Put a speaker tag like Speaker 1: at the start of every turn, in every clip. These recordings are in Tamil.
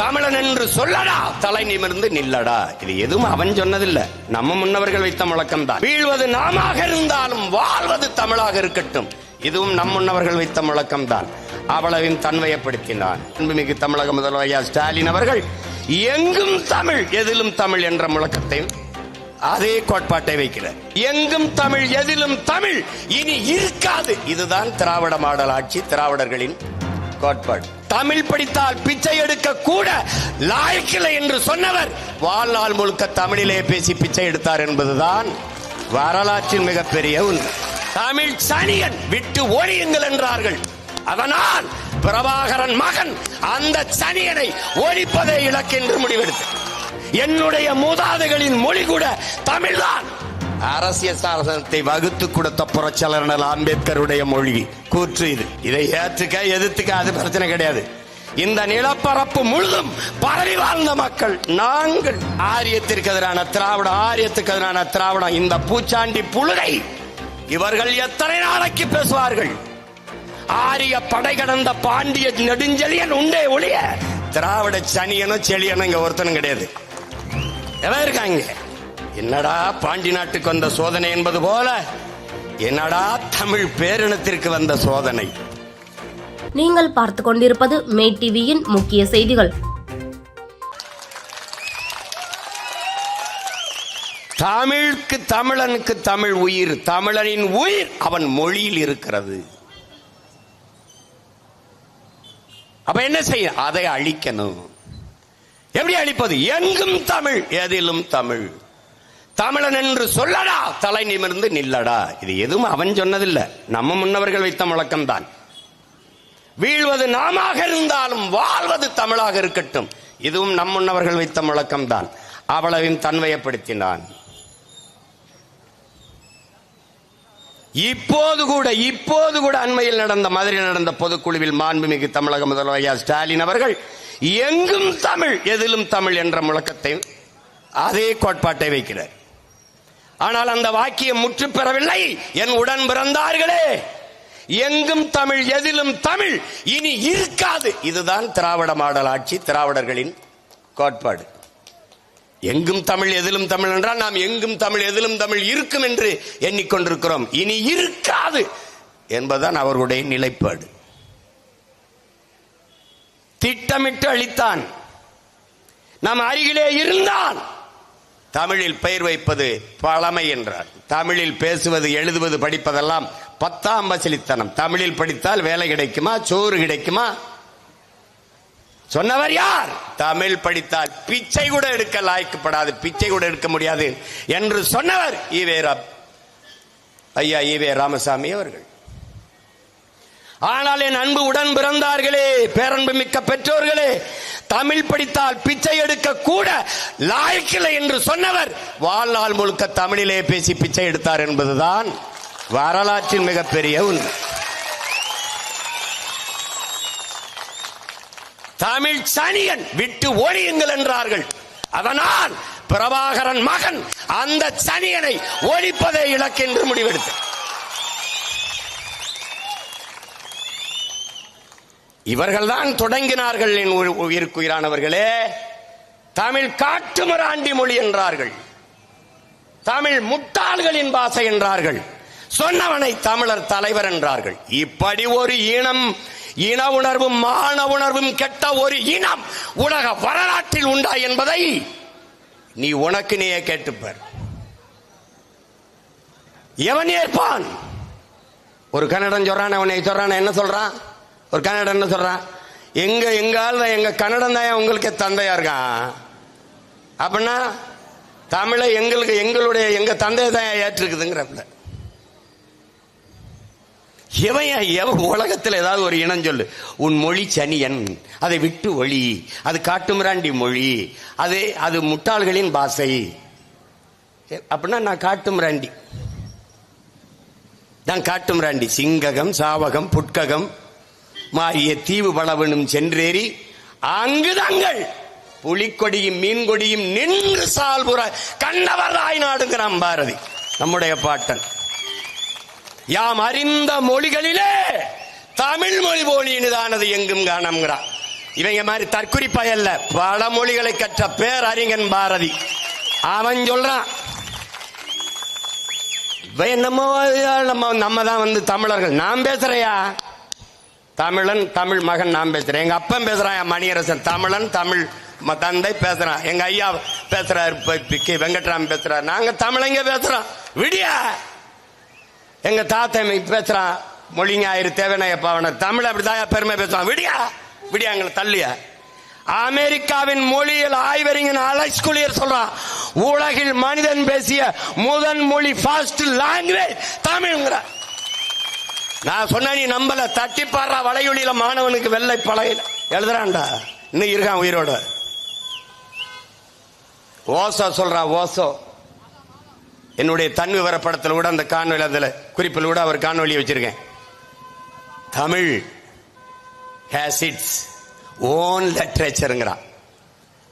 Speaker 1: தமிழன் என்று சொல்லடா. தலை நிமிர்ந்து நில்லடா. இது எதுவும் அவன் சொன்னதில்லை. நம்ம முன்னவர்கள் வைத்த முழக்கம் தான் வீழ்வது நாமாக இருந்தாலும் வாழ்வது தமிழாக இருக்கட்டும். இதுவும் நம் முன்னவர்கள் வைத்த முழக்கம் தான் அவ்வளவையும் தன்மையப்படுத்தினான். அன்புமிகு தமிழக முதல்வர் ஐயா ஸ்டாலின் அவர்கள் எங்கும் தமிழ் எதிலும் தமிழ் என்ற முழக்கத்தையும் அதே கோட்பாட்டை வைக்கிறார். எங்கும் தமிழ் எதிலும் தமிழ் இனி இருக்காது. இதுதான் திராவிட மாடல் ஆட்சி திராவிடர்களின் கோட்பாடு. தமிழ் படித்தால் பிச்சை எடுக்க கூட லாய்க்கில்லை என்று சொன்னவர். வாழ்நாள் முழுக்க தமிழிலே பேசி பிச்சை எடுத்தார் என்பதுதான் வரலாற்றின் மிகப்பெரிய உண்மை. தமிழ் சனியன் விட்டு ஒழியுங்கள் என்றார்கள். அதனால் பிரபாகரன் மகன் அந்த சனியனை ஒழிப்பதே இலக்கு என்று என்னுடைய மூதாதைகளின் மொழி கூட தமிழ்தான். அரசியல் சாசனத்தை வகுத்து கொடுத்த புரட்சியாளர் அம்பேத்கருடைய மொழி. கூற்று இது. இதை ஏற்றுக்க எதிர்த்துக்க அது பிரச்சனை கிடையாது. இந்த நிலப்பரப்பு முழுதும் பரவி வாழ்ந்த மக்கள் நாங்கள். ஆரியத்திற்கு எதிரான திராவிடம் ஆரியத்துக்கு எதிரான திராவிடம் இந்த பூச்சாண்டி புழுகை. இவர்கள் எத்தனை நாளைக்கு பேசுவார்கள்? ஆரிய படை கடந்த பாண்டிய நெடுஞ்செழியன் உண்டே ஒளிய திராவிட சனியனும் செழியனும் இங்க ஒருத்தனும் கிடையாது. எவன் இருக்காங்க என்னடா பாண்டி நாட்டுக்கு வந்த சோதனை என்பது போல? என்னடா தமிழ் பேரினத்திற்கு வந்த சோதனை?
Speaker 2: நீங்கள் பார்த்து கொண்டிருப்பது மே டிவியின் முக்கிய செய்திகள்.
Speaker 1: தமிழுக்கு தமிழனுக்கு தமிழ் உயிர் தமிழனின் உயிர் அவன் மொழியில் இருக்கிறது. அப்ப என்ன செய்ய அதை அழிக்கணும். எப்படி அழிப்பது? எங்கும் தமிழ் எதிலும் தமிழ். தமிழன் என்று சொல்லடா. தலை நிமிர்ந்து நில்லடா. இது எதுவும் அவன் சொன்னதில்லை. நம்ம முன்னவர்கள் வைத்த முழக்கம்தான். வீழ்வது நாமாக இருந்தாலும் வாழ்வது தமிழாக இருக்கட்டும். இதுவும் நம் முன்னவர்கள் வைத்த முழக்கம்தான். தான் தன்மையப்படுத்தினான். இப்போது கூட இப்போது கூட அண்மையில் நடந்த மதுரையில் நடந்த பொதுக்குழுவில் மாண்புமிகு தமிழக முதல்வர் ஐயா ஸ்டாலின் அவர்கள் எங்கும் தமிழ் எதிலும் தமிழ் என்ற முழக்கத்தை அதே கோட்பாட்டை வைக்கிறார். ஆனால் அந்த வாக்கியம் முற்று பெறவில்லை. என் உடன் பிறந்தார்களே. எங்கும் தமிழ் எதிலும் தமிழ். இனி இருக்காது. இதுதான் திராவிட மாடல் ஆட்சி திராவிடர்களின் கோட்பாடு. எங்கும் தமிழ் எதிலும் தமிழ் என்றால் நாம் எங்கும் தமிழ் எதிலும் தமிழ் இருக்கும் என்று எண்ணிக்கொண்டிருக்கிறோம். இனி இருக்காது என்பதுதான் அவர்களுடைய நிலைப்பாடு. திட்டமிட்டு அளித்தான் நாம் அருகிலே இருந்தான் தமிழில் பெயர் வைப்பது பழமை என்றார். தமிழில் பேசுவது எழுதுவது படிப்பதெல்லாம் பத்தாம் வசலித்தனம். தமிழில் படித்தால் வேலை கிடைக்குமா? சோறு கிடைக்குமா? சொன்னவர் யார்? தமிழ் படித்தால் பிச்சை கூட எடுக்க லாய்க்கப்படாது பிச்சை கூட எடுக்க முடியாது என்று சொன்னவர் ஈவே ஐயா ஈவே ராமசாமி அவர்கள். ஆனால் என் அன்பு உடன் பிறந்தார்களே பேரன்பு மிக்க பெற்றோர்களே தமிழ் படித்தால் பிச்சை எடுக்க கூட லாய்க்கில்லை என்று சொன்னவர். வாழ்நாள் முழுக்க தமிழிலே பேசி பிச்சை எடுத்தார் என்பதுதான் வரலாற்றின் மிகப்பெரிய உண்மை. தமிழ் சனியன் விட்டு ஒழியுங்கள் என்றார்கள். அதனால் பிரபாகரன் மகன் அந்த சனியனை ஒழிப்பதை இலக்கென்று முடிவெடுத்தார். இவர்கள்தான் தொடங்கினார்கள் என் உயிர்- உயிருக்குயிரானவர்களே. தமிழ் காட்டுமிராண்டி மொழி என்றார்கள். தமிழ் முட்டாள்களின் பாசை என்றார்கள். சொன்னவனை தமிழர் தலைவர் என்றார்கள். இப்படி ஒரு இனம் இன உணர்வும் மான உணர்வும் கெட்ட ஒரு இனம் உலக வரலாற்றில் உண்டா என்பதை நீ உனக்கு நீயே கேட்டுப்பார். எவன் ஏற்பான்? ஒரு கன்னடன் சொல்றான் அவனை சொல்றான் என்ன சொல்றான்? ஒரு கன்னடன் என்ன சொல்றான் எங்க எங்கால் தான் எங்க கன்னடம் தான் உங்களுக்கு தந்தையா இருக்கான் அப்படின்னா தமிழை எங்களுக்கு எங்களுடைய எங்க தந்தையை தான் ஏற்றிருக்குதுங்கிறப்பல எவன் எவன் உலகத்தில் ஏதாவது ஒரு இனம் சொல்லு. உன் மொழி சனியன் அதை விட்டு ஒளி. அது காட்டுமிராண்டி மொழி. அது அது முட்டாள்களின் பாசை. அப்படின்னா நான் காட்டுமிராண்டி. நான் காட்டுமிராண்டி. சிங்ககம் சாவகம் புட்ககம் மாறிய தீவு பலவனும் சென்றேறி அங்கு தங்கள் புலிக்கொடியும் மீன்கொடியும் நின்று சால்புற கண்டவர் தாய் நாடுங்கிறான் பாரதி நம்முடைய பாட்டன். யாம் அறிந்த மொழிகளிலே தமிழ் மொழி போலியினுதானது எங்கும் காணம்ங்கிறான். இவங்க மாதிரி தற்குறி பயல்ல பல மொழிகளை கற்ற பேரறிஞன் பாரதி. அவன் சொல்றான் இவன் என்னமோ நம்ம நம்ம தான் வந்து தமிழர்கள். நான் பேசுறையா? தமிழன் தமிழ் மகன் நான் பேசுறேன். எங்க அப்பன் பேசுறான் என் மணியரசன். தமிழன் தமிழ் ம- தந்தை பேசுறான். எங்க ஐயா பேசுறாரு கே. வெங்கட்ராமன் பேசுறாரு. நாங்க தமிழங்க பேசுறோம். விடியா! எங்க தாத்தன் பேசுறான். மொழிங்க ஆயிரு தேவனையப்பா அவன தமிழ் அப்படிதான் பெருமை பேசுவான். விடியா! விடியா எங்களை தள்ளியா. அமெரிக்காவின் மொழியில் ஆய்வறிஞன் அலெக்ஸ் குளியர் சொல்றான். உலகில் மனிதன் பேசிய முதன் மொழி ஃபாஸ்ட் லாங்குவேஜ் தமிழ்ங்கிற. நான் சொன்ன நீ நம்பல. தட்டி பாடுறா வளையொலியில மாணவனுக்கு வெள்ளை பழையில எழுதுறான்டா. இன்னும் இருக்கான் உயிரோட. ஓசோ சொல்றான் ஓசோ. என்னுடைய தன் விவரப்படத்தில் கூட அந்த காணொலி அதில் குறிப்பில் கூட அவர் காணொலி வச்சிருக்கேன். தமிழ் ஹேஸ் இட்ஸ் ஓன் லிட்ரேச்சருங்கிறான்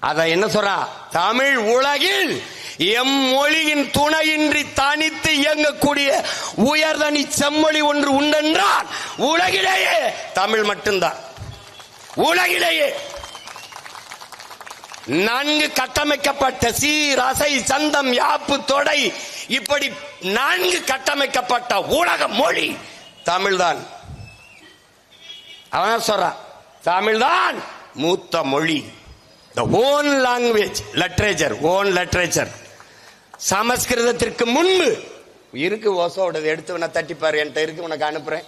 Speaker 1: அத என்ன சொல்றா? தமிழ் உலகில் எம் மொழியின் துணையின்றி தனித்து இயங்கக்கூடிய உயர்தனி செம்மொழி ஒன்று உண்டென்றால் உலகிலேயே தமிழ் மட்டும்தான். உலகிலேயே. நன்கு கட்டமைக்கப்பட்ட சீரசை சந்தம் யாப்பு தொடை இப்படி நன்கு கட்டமைக்கப்பட்ட உலக மொழி தமிழ்தான். அவன் சொல்றான் தமிழ்தான் மூத்த மொழி. The own language literature own literature சமஸ்கிருதத்திற்கு முன்பு இருக்கு ஓசோடது எடுத்து வேணா தட்டிப்பாரு என்கிட்ட இருக்கு உனக்கு அனுப்புறேன்.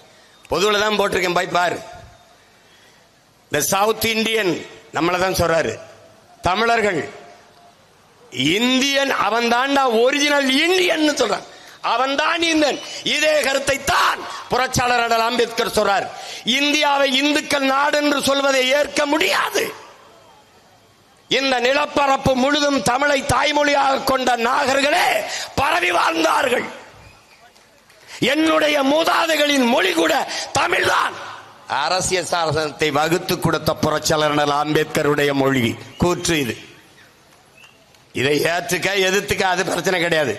Speaker 1: பொதுவில் தான் போட்டிருக்கேன் போய் பாரு. இந்த சவுத் இந்தியன் நம்மளை தான் சொல்றாரு. தமிழர்கள் இந்தியன் அவன் தாண்டா ஒரிஜினல் இந்தியன் சொல்றான். அவன் தான் இந்தியன். இதே கருத்தை தான் புரட்சியாளர் அடல் அம்பேத்கர் சொல்றார். இந்தியாவை இந்துக்கள் நாடு என்று சொல்வதை ஏற்க முடியாது. இந்த நிலப்பரப்பு முழுதும் தமிழை தாய்மொழியாக கொண்ட நாகர்களே பரவி வாழ்ந்தார்கள். என்னுடைய மூதாதைகளின் மொழி கூட தமிழ்தான். அரசியல் சாசனத்தை வகுத்து கொடுத்த புரட்சியாளர் அம்பேத்கருடைய மொழி கூற்று இது. இதை ஏற்றுக்க எதிர்த்துக்க அது பிரச்சனை கிடையாது.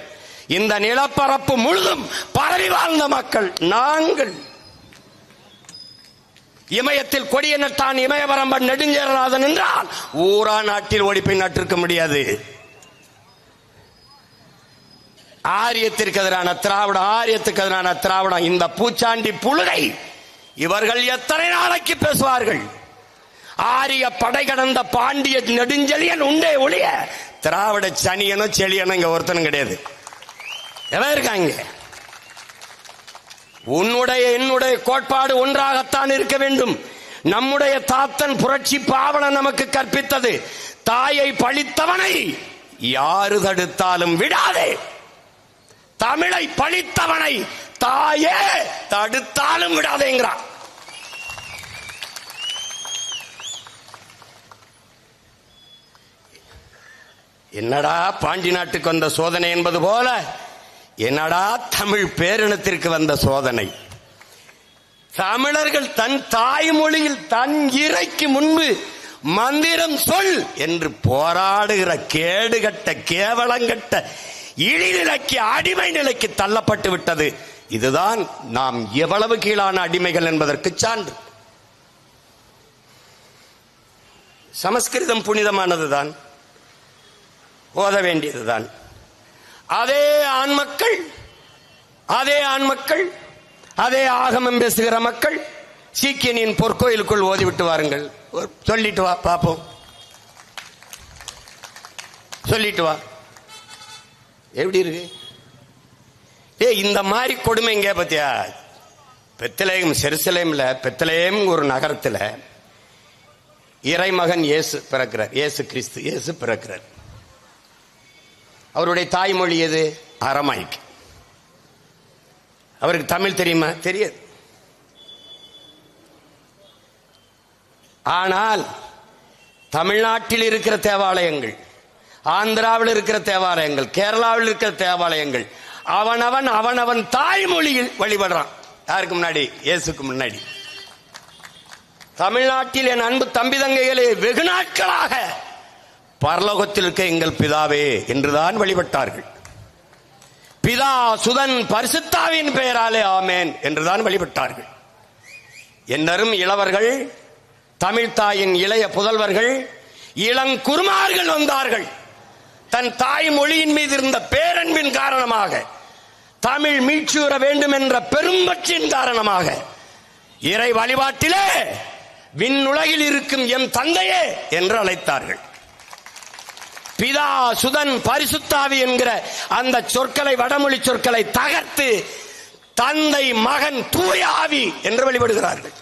Speaker 1: இந்த நிலப்பரப்பு முழுதும் பரவி வாழ்ந்த மக்கள் நாங்கள். இமயத்தில் கொடியனத்தான் இமயவரம்பன் நெடுஞ்சேரநாதன் என்றால் ஊரா நாட்டில் ஒழிப்பை நட்டிருக்க முடியாது. ஆரியத்திற்கு எதிரான திராவிடம் ஆரியத்துக்கு எதிரான திராவிடம் இந்த பூச்சாண்டி புழுகை இவர்கள் எத்தனை நாளைக்கு பேசுவார்கள்? ஆரிய படை கடந்த பாண்டிய நெடுஞ்செழியன் உண்டே ஒழிய திராவிட சனியனும் செழியனும் இங்க ஒருத்தனும் கிடையாது. எவன் இருக்காங்க? உன்னுடைய என்னுடைய கோட்பாடு ஒன்றாகத்தான் இருக்க வேண்டும். நம்முடைய தாத்தன் புரட்சி பாவலன் நமக்கு கற்பித்தது. தாயை பழித்தவனை யாரு தடுத்தாலும் விடாதே. தமிழை பழித்தவனை தாயே தடுத்தாலும் விடாதேங்கிறான். என்னடா பாண்டி நாட்டுக்கு வந்த சோதனை என்பது போல என்னடா தமிழ் பேரினத்திற்கு வந்த சோதனை? தமிழர்கள் தன் தாய்மொழியில் தன் இறைக்கு முன்பு மந்திரம் சொல் என்று போராடுகிற கேடுகட்ட கேவலங்கட்ட இழிநிலைக்கு அடிமை நிலைக்கு தள்ளப்பட்டு விட்டது. இதுதான் நாம் எவ்வளவு கீழான அடிமைகள் என்பதற்கு சான்று. சமஸ்கிருதம் புனிதமானதுதான். ஓத வேண்டியதுதான். அதே ஆண் மக்கள் அதே ஆண் மக்கள் அதே ஆகமம் பேசுகிற மக்கள் சீக்கியனின் பொற்கோயிலுக்குள் ஓதிவிட்டு வாருங்கள். சொல்லிட்டு வா பாப்போம். சொல்லிட்டு வா. எப்படி இருக்கு? ஏ இந்த மாதிரி கொடுமை எங்க பத்தியா? பெத்தலேயம் செருசலேம்ல பெத்தலேயம் ஒரு நகரத்துல இறைமகன் இயேசு பிறக்கிறார். இயேசு கிறிஸ்து இயேசு பிறக்கிறார். அவருடைய தாய்மொழி எது? அரமாய்க்கு அவருக்கு தமிழ் தெரியுமா? தெரியாது. ஆனால் தமிழ்நாட்டில் இருக்கிற தேவாலயங்கள் ஆந்திராவில் இருக்கிற தேவாலயங்கள் கேரளாவில் இருக்கிற தேவாலயங்கள் அவனவன் அவனவன் தாய்மொழியில் வழிபடுறான். யாருக்கு முன்னாடி? இயேசுக்கு முன்னாடி. தமிழ்நாட்டில் என் அன்பு தம்பி தங்கைகளே வெகு நாட்களாக பரலோகத்தில் இருக்க எங்கள் பிதாவே என்றுதான் வழிபட்டார்கள். பிதா சுதன் பரிசுத்தாவின் பெயராலே ஆமேன் என்றுதான் வழிபட்டார்கள். என்னரும் இளவர்கள் தமிழ்தாயின் இளைய புதல்வர்கள் இளங்குருமார்கள் வந்தார்கள். தன் தாய் மொழியின் மீது இருந்த பேரன்பின் காரணமாக தமிழ் மீட்சியுற வேண்டும் என்ற பெரும்பற்றின் காரணமாக இறை வழிபாட்டிலே விண்ணுலகில் இருக்கும் எம் தந்தையே என்று அழைத்தார்கள். பிதா சுதன் பரிசுத்தாவி என்கிற அந்த சொற்களை வடமொழி சொற்களை தகர்த்து தந்தை மகன் தூயாவி என்று வழிபடுகிறார்கள்.